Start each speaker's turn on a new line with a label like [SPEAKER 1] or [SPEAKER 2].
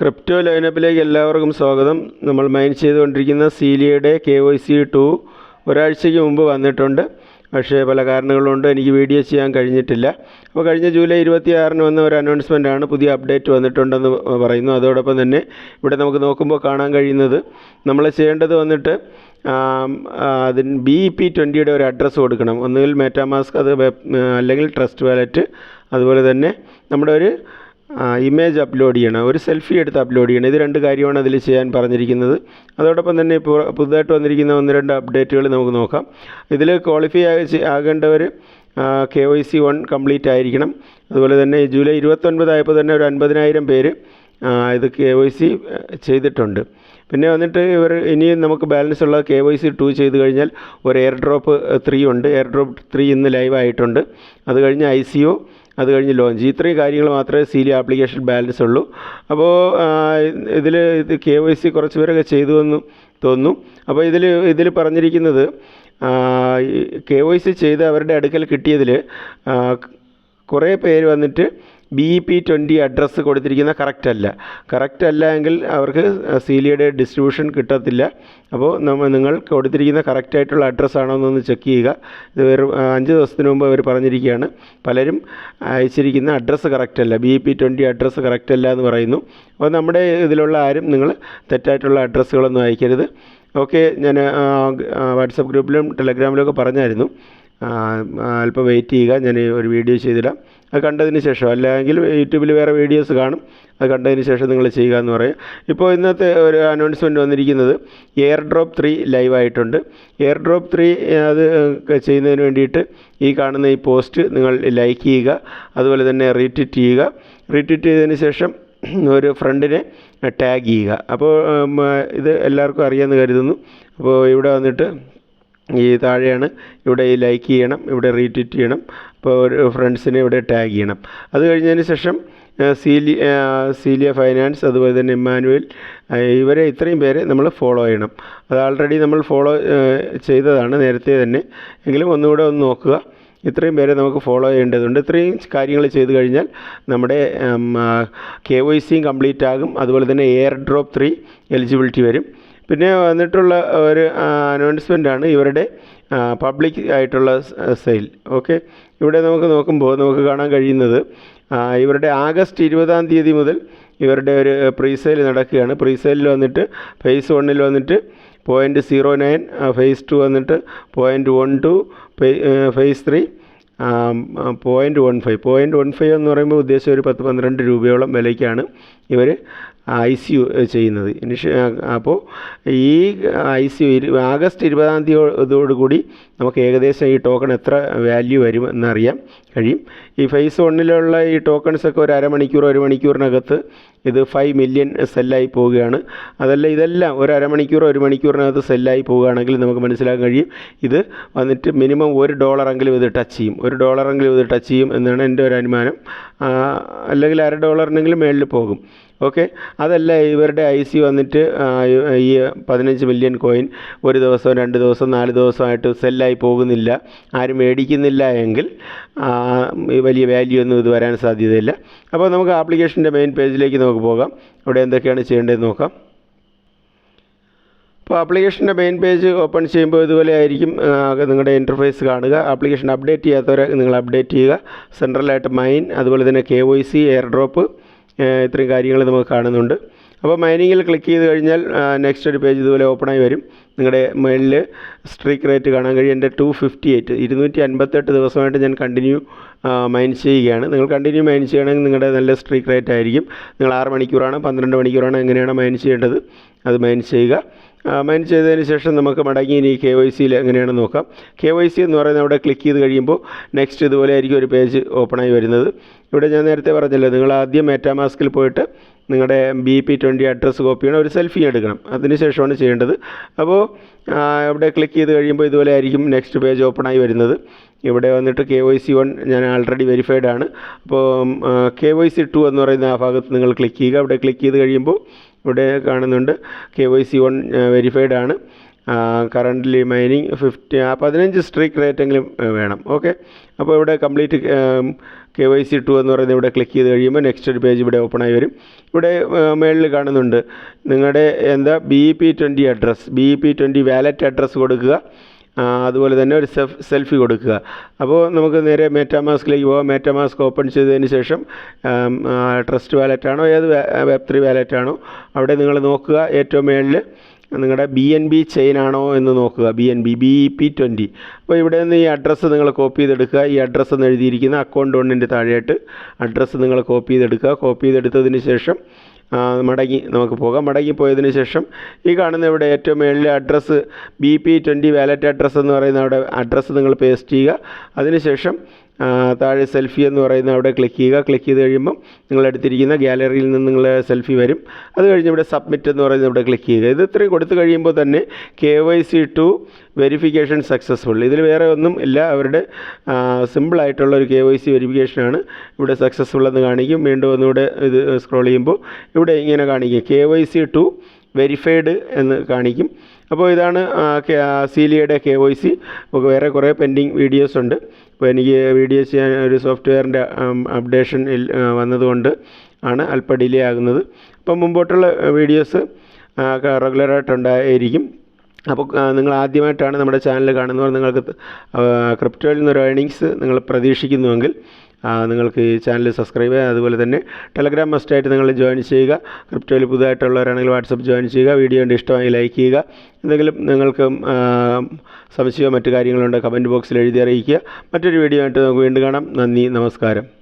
[SPEAKER 1] Crypto ലൈനപ്പിലേക്ക് എല്ലാവർക്കും സ്വാഗതം. നമ്മൾ മൈൻ ചെയ്തുകൊണ്ടിരിക്കുന്ന സീലിയയുടെ കെ വൈ സി ടു ഒരാഴ്ചയ്ക്ക് മുമ്പ് വന്നിട്ടുണ്ട്. പക്ഷേ പല കാരണങ്ങളുണ്ട്. എനിക്ക് വീഡിയോ ചെയ്യാൻ കഴിഞ്ഞിട്ടില്ല. അപ്പോൾ കഴിഞ്ഞ ജൂലൈ ഇരുപത്തിയാറിന് വന്ന ഒരു അനൗൺസ്മെന്റ് ആണ്. പുതിയ അപ്ഡേറ്റ് വന്നിട്ടുണ്ടെന്ന് പറയുന്നു. അതോടൊപ്പം തന്നെ ഇവിടെ നമുക്ക് നോക്കുമ്പോൾ കാണാൻ കഴിയുന്നത് നമ്മൾ ചെയ്യേണ്ടത് വന്നിട്ട് അതിന് ബി പി ട്വന്റിയുടെ ഒരു അഡ്രസ്സ് കൊടുക്കണം. ഒന്നുകിൽ മെറ്റാമാസ്ക് അത് അല്ലെങ്കിൽ ട്രസ്റ്റ് വാലറ്റ് അതുപോലെ തന്നെ നമ്മുടെ ഒരു ഇമേജ് അപ്ലോഡ് ചെയ്യണം. ഒരു സെൽഫി എടുത്ത് അപ്ലോഡ് ചെയ്യണം. ഇത് രണ്ട് കാര്യമാണ് അതിൽ ചെയ്യാൻ പറഞ്ഞിരിക്കുന്നത്. അതോടൊപ്പം തന്നെ ഇപ്പോൾ പുതുതായിട്ട് വന്നിരിക്കുന്ന ഒന്ന് രണ്ട് അപ്ഡേറ്റുകൾ നമുക്ക് നോക്കാം. ഇതിൽ qualify ആകേണ്ടവർ K Y C one complete ആയിരിക്കണം. അതുപോലെ തന്നെ ജൂലൈ ഇരുപത്തൊൻപതായപ്പോൾ തന്നെ ഒരു അൻപതിനായിരം പേര് ഇത് കെ വൈ സി ചെയ്തിട്ടുണ്ട്. പിന്നെ വന്നിട്ട് ഇവർ ഇനിയും നമുക്ക് ബാലൻസ് ഉള്ള കെ വൈ സി ടു ചെയ്ത് കഴിഞ്ഞാൽ ഒരു എയർ ഡ്രോപ്പ് ത്രീ ഉണ്ട്. എയർ ഡ്രോപ്പ് ത്രീ ഇന്ന് ലൈവ് ആയിട്ടുണ്ട്. അത് കഴിഞ്ഞ് ഐ സി ഒ അത് കഴിഞ്ഞ് ലോഞ്ച് ഇത്രയും കാര്യങ്ങൾ മാത്രമേ സീലി ആപ്ലിക്കേഷൻ ബാലൻസ് ഉള്ളൂ. അപ്പോൾ ഇതിൽ ഇത് കെ വൈ സി കുറച്ച് പേരൊക്കെ ചെയ്തു എന്ന് തോന്നുന്നു. അപ്പോൾ ഇതിൽ ഇതിൽ പറഞ്ഞിരിക്കുന്നത് കെ വൈ സി ചെയ്ത് അവരുടെ അടുക്കൽ കിട്ടിയതിൽ കുറേ പേര് വന്നിട്ട് B E P twenty address കൊടുത്തിരിക്കുന്ന കറക്റ്റ് അല്ല കറക്റ്റ് അല്ല എങ്കിൽ അവർക്ക് സീലിയുടെ ഡിസ്ട്രിബ്യൂഷൻ കിട്ടത്തില്ല. അപ്പോൾ നമ്മൾ നിങ്ങൾ കൊടുത്തിരിക്കുന്ന കറക്റ്റായിട്ടുള്ള അഡ്രസ്സ് ആണോ എന്നൊന്ന് ചെക്ക് ചെയ്യുക. ഇത് വെറും അഞ്ച് ദിവസത്തിന് മുമ്പ് അവർ പറഞ്ഞിരിക്കുകയാണ്. പലരും അയച്ചിരിക്കുന്ന അഡ്രസ്സ് കറക്റ്റ് അല്ല B E P twenty address correct അല്ല എന്ന് പറയുന്നു. അപ്പോൾ നമ്മുടെ ഇതിലുള്ള ആരും നിങ്ങൾ തെറ്റായിട്ടുള്ള അഡ്രസ്സുകളൊന്നും അയക്കരുത്. ഓക്കെ ഞാൻ വാട്സപ്പ് ഗ്രൂപ്പിലും ടെലഗ്രാമിലും ഒക്കെ പറഞ്ഞായിരുന്നു. അല്പം വെയിറ്റ് ചെയ്യുക. ഞാൻ ഒരു വീഡിയോ ചെയ്തിടാം. അത് കണ്ടതിന് ശേഷം അല്ലെങ്കിൽ യൂട്യൂബിൽ വേറെ വീഡിയോസ് കാണും. അത് കണ്ടതിന് ശേഷം നിങ്ങൾ ചെയ്യുക എന്ന് പറയും. ഇപ്പോൾ ഇന്നത്തെ ഒരു അനൗൺസ്മെന്റ് വന്നിരിക്കുന്നത് എയർ ഡ്രോപ്പ് ത്രീ ലൈവ് ആയിട്ടുണ്ട്. എയർ ഡ്രോപ്പ് ത്രീ അത് ചെയ്യുന്നതിന് വേണ്ടിയിട്ട് ഈ കാണുന്ന ഈ പോസ്റ്റ് നിങ്ങൾ ലൈക്ക് ചെയ്യുക. അതുപോലെ തന്നെ റീട്വീറ്റ് ചെയ്യുക. റീട്വീറ്റ് ചെയ്തതിന് ശേഷം ഒരു ഫ്രണ്ടിനെ ടാഗ് ചെയ്യുക. അപ്പോൾ ഇത് എല്ലാവർക്കും അറിയാമെന്ന് കരുതുന്നു. അപ്പോൾ ഇവിടെ വന്നിട്ട് ഈ താഴെയാണ് ഇവിടെ ഈ ലൈക്ക് ചെയ്യണം ഇവിടെ റീട്വീറ്റ് ചെയ്യണം അപ്പോൾ ഒരു ഫ്രണ്ട്സിനെ ഇവിടെ ടാഗ് ചെയ്യണം. അത് കഴിഞ്ഞതിന് ശേഷം സീലി സീലിയ ഫൈനാൻസ് അതുപോലെ തന്നെ ഇമ്മാനുവൽ ഇവരെ ഇത്രയും പേരെ നമ്മൾ ഫോളോ ചെയ്യണം. അത് ആൾറെഡി നമ്മൾ ഫോളോ ചെയ്തതാണ് നേരത്തെ തന്നെ. എങ്കിലും ഒന്നുകൂടെ ഒന്ന് നോക്കുക. ഇത്രയും പേരെ നമുക്ക് ഫോളോ ചെയ്യേണ്ടതുണ്ട്. ഇത്രയും കാര്യങ്ങൾ ചെയ്തു കഴിഞ്ഞാൽ നമ്മുടെ കെ വൈ സിയും കംപ്ലീറ്റ് ആകും. അതുപോലെ തന്നെ എയർ ഡ്രോപ്പ് ത്രീ എലിജിബിലിറ്റി വരും. പിന്നെ വന്നിട്ടുള്ള ഒരു അനൗൺസ്മെന്റ് ആണ് ഇവരുടെ പബ്ലിക് ആയിട്ടുള്ള സെയിൽ ഓക്കെ ഇവിടെ നമുക്ക് നോക്കുമ്പോൾ നമുക്ക് കാണാൻ കഴിയുന്നത് ഇവരുടെ ആഗസ്റ്റ് ഇരുപതാം തീയതി മുതൽ ഇവരുടെ ഒരു പ്രീ സെയിൽ നടക്കുകയാണ്. പ്രീ സെയിലിൽ വന്നിട്ട് ഫേസ് വണ്ണിൽ വന്നിട്ട് point zero nine phase two വന്നിട്ട് point one two phase three point one five point one five എന്ന് പറയുമ്പോൾ ഉദ്ദേശം ഒരു പത്ത് പന്ത്രണ്ട് രൂപയോളം വിലയ്ക്കാണ് ഇവർ ഐ സി യു ചെയ്യുന്നത്. ഇനിഷ അപ്പോൾ ഈ ഐ സി യു ആഗസ്റ്റ് ഇരുപതാം തീയതിയോടുകൂടി നമുക്ക് ഏകദേശം ഈ ടോക്കൺ എത്ര വാല്യൂ വരും എന്നറിയാൻ കഴിയും. ഈ ഫേസ് വണ്ണിലുള്ള ഈ ടോക്കൺസ് ഒക്കെ ഒരു അരമണിക്കൂർ ഒരു മണിക്കൂറിനകത്ത് ഇത് ഫൈവ് മില്യൺ സെല്ലായി പോവുകയാണ്. അതല്ല ഇതെല്ലാം ഒരു അരമണിക്കൂർ ഒരു മണിക്കൂറിനകത്ത് സെല്ലായി പോവുകയാണെങ്കിൽ നമുക്ക് മനസ്സിലാക്കാൻ കഴിയും. ഇത് വന്നിട്ട് മിനിമം ഒരു ഡോളറെങ്കിലും ഇത് ടച്ച് ചെയ്യും. ഒരു ഡോളറെങ്കിലും ഇത് ടച്ച് ചെയ്യും എന്നാണ് എന്റെ ഒരു അനുമാനം. അല്ലെങ്കിൽ അര ഡോളറിനെങ്കിലും മേളിൽ പോകും. ഓക്കെ. അതല്ല ഇവരുടെ ഐ സി വന്നിട്ട് ഈ പതിനഞ്ച് മില്യൺ കോയിൻ ഒരു ദിവസം രണ്ട് ദിവസം നാല് ദിവസമായിട്ട് സെല്ലായി പോകുന്നില്ല. ആരും മേടിക്കുന്നില്ല എങ്കിൽ വലിയ വാല്യൂ ഒന്നും ഇത് വരാൻ സാധ്യതയില്ല. അപ്പോൾ നമുക്ക് ആപ്ലിക്കേഷന്റെ മെയിൻ പേജിലേക്ക് നമുക്ക് പോകാം. അവിടെ എന്തൊക്കെയാണ് ചെയ്യേണ്ടതെന്ന് നോക്കാം. അപ്പോൾ ആപ്ലിക്കേഷന്റെ മെയിൻ പേജ് ഓപ്പൺ ചെയ്യുമ്പോൾ ഇതുപോലെ ആയിരിക്കും നിങ്ങളുടെ ഇന്റർഫേസ് കാണുക. ആപ്ലിക്കേഷൻ അപ്ഡേറ്റ് ചെയ്യാത്തവരെ നിങ്ങൾ അപ്ഡേറ്റ് ചെയ്യുക. സെൻട്രലായിട്ട് മൈൻ അതുപോലെ തന്നെ K Y C air drop ഇത്രയും കാര്യങ്ങൾ നമുക്ക് കാണുന്നുണ്ട്. അപ്പോൾ മൈനിങ്ങിൽ ക്ലിക്ക് ചെയ്ത് കഴിഞ്ഞാൽ നെക്സ്റ്റ് ഒരു പേജ് ഇതുപോലെ ഓപ്പണായി വരും. നിങ്ങളുടെ മെയിലിൽ സ്ട്രീക്ക് റേറ്റ് കാണാൻ കഴിയും. എന്റെ ടു ഫിഫ്റ്റി എയ്റ്റ് ഇരുന്നൂറ്റി അൻപത്തെട്ട് ദിവസമായിട്ട് ഞാൻ കണ്ടിന്യൂ മൈൻ ചെയ്യുകയാണ്. നിങ്ങൾ കണ്ടിന്യൂ മൈൻ ചെയ്യണമെങ്കിൽ നിങ്ങളുടെ നല്ല സ്ട്രീക്ക് റേറ്റ് ആയിരിക്കും. നിങ്ങൾ ആറ് മണിക്കൂറാണ് പന്ത്രണ്ട് മണിക്കൂറാണ് എങ്ങനെയാണ് മൈൻ ചെയ്യേണ്ടത്? അത് മൈൻ ചെയ്യുക. മൈൻ ചെയ്തതിന് ശേഷം നമുക്ക് മടങ്ങി ഇനി കെ വൈ സിയിൽ എങ്ങനെയാണ് നോക്കാം. കെ വൈ സി എന്ന് പറയുന്നത് അവിടെ ക്ലിക്ക് ചെയ്ത് കഴിയുമ്പോൾ നെക്സ്റ്റ് ഇതുപോലെ ആയിരിക്കും ഒരു പേജ് ഓപ്പണായി വരുന്നത്. ഇവിടെ ഞാൻ നേരത്തെ പറഞ്ഞല്ലോ നിങ്ങൾ ആദ്യം മെറ്റാമാസ്കിൽ പോയിട്ട് നിങ്ങളുടെ B P twenty address copy ചെയ്യണം ഒരു സെൽഫി എടുക്കണം. അതിന് ശേഷമാണ് ചെയ്യേണ്ടത്. അപ്പോൾ ഇവിടെ ക്ലിക്ക് ചെയ്ത് കഴിയുമ്പോൾ ഇതുപോലെ ആയിരിക്കും നെക്സ്റ്റ് പേജ് ഓപ്പണായി വരുന്നത്. ഇവിടെ വന്നിട്ട് കെ വൈ സി വൺ ഞാൻ ആൾറെഡി വെരിഫൈഡ് ആണ്. അപ്പോൾ കെ വൈ സി ടു എന്ന് പറയുന്ന ആ ഭാഗത്ത് നിങ്ങൾ ക്ലിക്ക് ചെയ്യുക. അവിടെ ക്ലിക്ക് ചെയ്ത് കഴിയുമ്പോൾ ഇവിടെ കാണുന്നുണ്ട്. K Y C one verified ആണ്. കറന്റ്ലി മൈനിങ് ഫിഫ്റ്റി പതിനഞ്ച് സ്ട്രീക്ക് റേറ്റെങ്കിലും വേണം. ഓക്കെ അപ്പോൾ ഇവിടെ complete K Y C two എന്ന് പറയുന്നത് ഇവിടെ ക്ലിക്ക് ചെയ്ത് കഴിയുമ്പോൾ നെക്സ്റ്റ് ഒരു പേജ് ഇവിടെ ഓപ്പൺ ആയി വരും. ഇവിടെ മേളിൽ കാണുന്നുണ്ട്. നിങ്ങളുടെ എന്താ B P twenty address B P twenty wallet address കൊടുക്കുക. അതുപോലെ തന്നെ ഒരു സെൽഫി കൊടുക്കുക. അപ്പോൾ നമുക്ക് നേരെ മേറ്റാമാസ്കിലേക്ക് പോകാം മേറ്റാമാസ്ക് ഓപ്പൺ ചെയ്തതിന് ശേഷം ട്രസ്റ്റ് വാലറ്റാണോ ഏത് വെബ് ത്രീ വാലറ്റാണോ അവിടെ നിങ്ങൾ നോക്കുക. ഏറ്റവും മേളിൽ നിങ്ങളുടെ ബി എൻ ബി ചെയിൻ ആണോ എന്ന് നോക്കുക. B N B B E P twenty അപ്പോൾ ഇവിടെ നിന്ന് ഈ അഡ്രസ്സ് നിങ്ങൾ കോപ്പി ചെയ്തെടുക്കുക. ഈ അഡ്രസ്സ് എന്ന് എഴുതിയിരിക്കുന്ന അക്കൗണ്ട് ഒന്നിന്റെ താഴെയായിട്ട് അഡ്രസ്സ് നിങ്ങൾ കോപ്പി ചെയ്തെടുക്കുക. കോപ്പി ചെയ്തെടുത്തതിന് ശേഷം മടങ്ങി നമുക്ക് പോകാം. മടങ്ങി പോയതിന് ശേഷം ഈ കാണുന്ന ഇവിടെ ഏറ്റവും മേളിലെ address B P twenty wallet address എന്ന് പറയുന്ന അവിടെ അഡ്രസ്സ് നിങ്ങൾ പേസ്റ്റ് ചെയ്യുക. അതിനുശേഷം താഴെ സെൽഫി എന്ന് പറയുന്ന അവിടെ ക്ലിക്ക് ചെയ്യുക. ക്ലിക്ക് ചെയ്ത് കഴിയുമ്പം നിങ്ങൾ എടുത്തിരിക്കുന്ന ഗാലറിയിൽ നിന്ന് നിങ്ങൾ സെൽഫി വരും. അത് കഴിഞ്ഞ് ഇവിടെ സബ്മിറ്റ് എന്ന് പറയുന്നത് ഇവിടെ ക്ലിക്ക് ചെയ്യുക. ഇത് ഇത്രയും കൊടുത്തു കഴിയുമ്പോൾ തന്നെ K Y C two verification successful. ഇതിൽ വേറെ ഒന്നും ഇല്ല. അവരുടെ സിമ്പിളായിട്ടുള്ള ഒരു കെ വൈ സി വെരിഫിക്കേഷനാണ് ഇവിടെ സക്സസ്ഫുൾ എന്ന് കാണിക്കും. വീണ്ടും ഒന്നുകൂടെ ഇത് സ്ക്രോൾ ചെയ്യുമ്പോൾ ഇവിടെ ഇങ്ങനെ കാണിക്കും. K Y C two verified എന്ന് കാണിക്കും. അപ്പോൾ ഇതാണ് സീലിയയുടെ കെ വൈ സി. വേറെ കുറേ പെൻഡിങ് വീഡിയോസ് ഉണ്ട്. അപ്പോൾ എനിക്ക് വി ഡി എസ് ചെയ്യാൻ ഒരു സോഫ്റ്റ്വെയറിന്റെ അപ്ഡേഷൻ വന്നതുകൊണ്ട് ആണ് അല്പം ഡിലേ ആകുന്നത്. അപ്പം മുമ്പോട്ടുള്ള വീഡിയോസ് റെഗുലറായിട്ടുണ്ടായിരിക്കും അപ്പോൾ നിങ്ങൾ ആദ്യമായിട്ടാണ് നമ്മുടെ ചാനൽ കാണുന്നവർ നിങ്ങൾക്ക് ക്രിപ്റ്റോയിൽ നിന്നൊരു ഏണിങ്സ് നിങ്ങൾ പ്രതീക്ഷിക്കുന്നുവെങ്കിൽ നിങ്ങൾക്ക് ഈ ചാനൽ സബ്സ്ക്രൈബ് ചെയ്യുക. അതുപോലെ തന്നെ ടെലഗ്രാം മസ്റ്റായിട്ട് നിങ്ങൾ ജോയിൻ ചെയ്യുക. ക്രിപ്റ്റോയിൽ പുതുതായിട്ടുള്ളവരാണെങ്കിൽ വാട്സപ്പ് ജോയിൻ ചെയ്യുക. വീഡിയോ കണ്ട് ഇഷ്ടമായി ലൈക്ക് ചെയ്യുക. എന്തെങ്കിലും നിങ്ങൾക്ക് സംശയമോ മറ്റു കാര്യങ്ങളുണ്ടോ കമന്റ് ബോക്സിൽ എഴുതി അറിയിക്കുക. മറ്റൊരു വീഡിയോ ആയിട്ട് നമുക്ക് വീണ്ടും കാണാം. നന്ദി നമസ്കാരം.